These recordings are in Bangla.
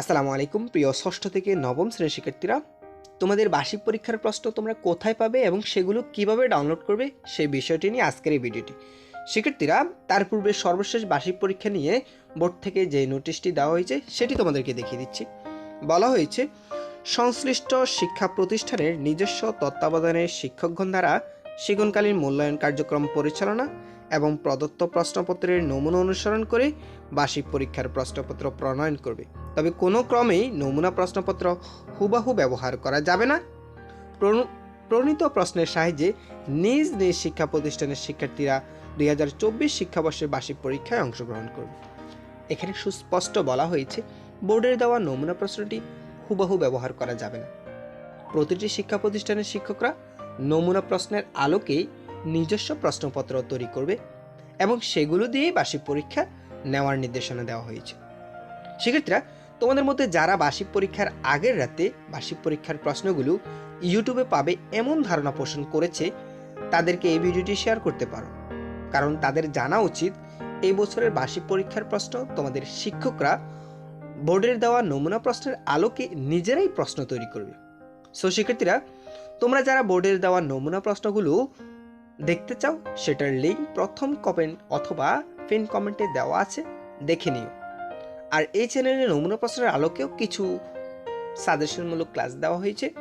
আসসালামু আলাইকুম, প্রিয় ষষ্ঠ থেকে নবম শ্রেণির শিক্ষার্থীরা। তোমাদের বার্ষিক পরীক্ষার প্রশ্ন তোমরা কোথায় পাবে এবং সেগুলো কীভাবে ডাউনলোড করবে সেই বিষয়টি নিয়ে আজকের এই ভিডিওটি। শিক্ষার্থীরা, তার পূর্বে সর্বশেষ বার্ষিক পরীক্ষা নিয়ে বোর্ড থেকে যে নোটিশটি দেওয়া হয়েছে, সেটি তোমাদেরকে দেখিয়ে দিচ্ছি। বলা হয়েছে, সংশ্লিষ্ট শিক্ষা প্রতিষ্ঠানের নিজস্ব তত্ত্বাবধানে শিক্ষকগণ দ্বারা শিক্ষণকালীন মূল্যায়ন কার্যক্রম পরিচালনা এবং প্রদত্ত প্রশ্নপত্রের নমুনা অনুসরণ করে বার্ষিক পরীক্ষার প্রশ্নপত্র প্রণয়ন করবে। তবে কোনো ক্রমেই নমুনা প্রশ্নপত্র হুবাহু ব্যবহার করা যাবে না। প্রণ- প্রণীত প্রশ্নের সাহায্যে নিজ নিজ শিক্ষা প্রতিষ্ঠানের শিক্ষার্থীরা দুই হাজার চব্বিশ শিক্ষাবর্ষের বার্ষিক পরীক্ষায় অংশগ্রহণ করবে। এখানে সুস্পষ্ট বলা হয়েছে, বোর্ডের দেওয়া নমুনা প্রশ্নটি হুবাহু ব্যবহার করা যাবে না। প্রতিটি শিক্ষা প্রতিষ্ঠানের শিক্ষকরা নমুনা প্রশ্নের আলোকেই নিজস্ব প্রশ্নপত্র তৈরি করবে এবং সেগুলো দিয়েই বার্ষিক পরীক্ষা নেওয়ার নির্দেশনা দেওয়া হয়েছে। শিক্ষার্থীরা তোমাদের মধ্যে যারা বার্ষিক পরীক্ষার আগের রাতে বার্ষিক পরীক্ষার প্রশ্নগুলো ইউটিউবে পাবে এমন ধারণা পোষণ করেছে, তাদেরকে এই ভিডিওটি শেয়ার করতে পারো। কারণ তাদের জানা উচিত এই বছরের বার্ষিক পরীক্ষার প্রশ্ন তোমাদের শিক্ষকরা বোর্ডের দেওয়া নমুনা প্রশ্নের আলোকে নিজেরাই প্রশ্ন তৈরি করবে। সো শিক্ষার্থীরা তোমরা যারা বোর্ডের দেওয়া নমুনা প্রশ্নগুলো দেখতে চাও, সেটার লিঙ্ক প্রথম কমেন্ট অথবা পিন কমেন্টে দেওয়া আছে, দেখে নিও। আর এই চ্যানেলে নমুনা প্রশ্নের আলোকেও কিছু সাজেশনমূলক ক্লাস দেওয়া হয়েছে।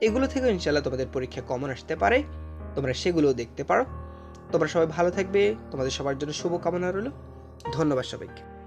এগুলো থেকে ইনশাল্লাহ তোমাদের পরীক্ষা কমন আসতে পারে। তোমরা সেগুলোও দেখতে পারো। তোমরা সবাই ভালো থাকবে। তোমাদের সবার জন্য শুভকামনা রইল। ধন্যবাদ সবাইকে।